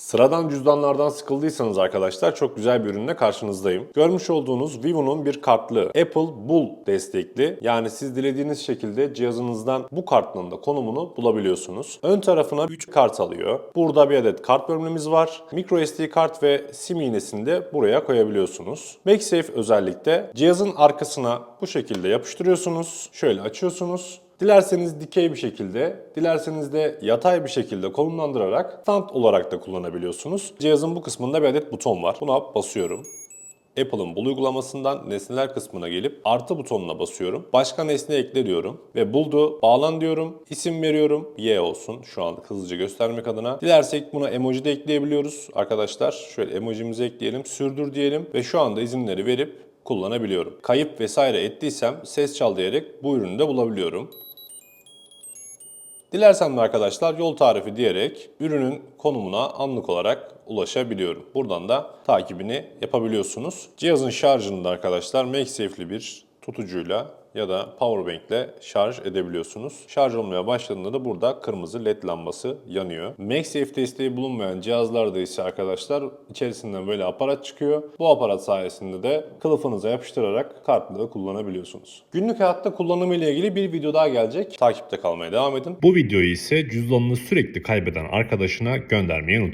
Sıradan cüzdanlardan sıkıldıysanız arkadaşlar çok güzel bir ürünle karşınızdayım. Görmüş olduğunuz Vivo'nun bir kartlı Apple Bull destekli. Yani siz dilediğiniz şekilde cihazınızdan bu kartlığın da konumunu bulabiliyorsunuz. Ön tarafına 3 kart alıyor. Burada bir adet kart bölümümüz var. Micro SD kart ve sim iğnesini de buraya koyabiliyorsunuz. MagSafe özellikle cihazın arkasına bu şekilde yapıştırıyorsunuz. Şöyle açıyorsunuz. Dilerseniz dikey bir şekilde, dilerseniz de yatay bir şekilde konumlandırarak stand olarak da kullanabiliyorsunuz. Cihazın bu kısmında bir adet buton var. Buna basıyorum. Apple'ın Bul uygulamasından nesneler kısmına gelip artı butonuna basıyorum. Başka nesne ekle diyorum ve buldu. Bağlan diyorum. İsim veriyorum. Y olsun. Şu an hızlıca göstermek adına. Dilersek buna emoji de ekleyebiliyoruz. Arkadaşlar şöyle emojimizi ekleyelim. Sürdür diyelim ve şu anda izinleri verip kullanabiliyorum. Kayıp vesaire ettiysem ses çal diyerek bu ürünü de bulabiliyorum. Dilersem de arkadaşlar yol tarifi diyerek ürünün konumuna anlık olarak ulaşabiliyorum. Buradan da takibini yapabiliyorsunuz. Cihazın şarjını da arkadaşlar MagSafe'li bir tutucuyla ya da powerbank ile şarj edebiliyorsunuz. Şarj olmaya başladığında da burada kırmızı led lambası yanıyor. MagSafe desteği bulunmayan cihazlarda ise arkadaşlar içerisinden böyle aparat çıkıyor. Bu aparat sayesinde de kılıfınıza yapıştırarak kartlığı kullanabiliyorsunuz. Günlük hayatta kullanımı ile ilgili bir video daha gelecek. Takipte kalmaya devam edin. Bu videoyu ise cüzdanını sürekli kaybeden arkadaşına göndermeyi unutma.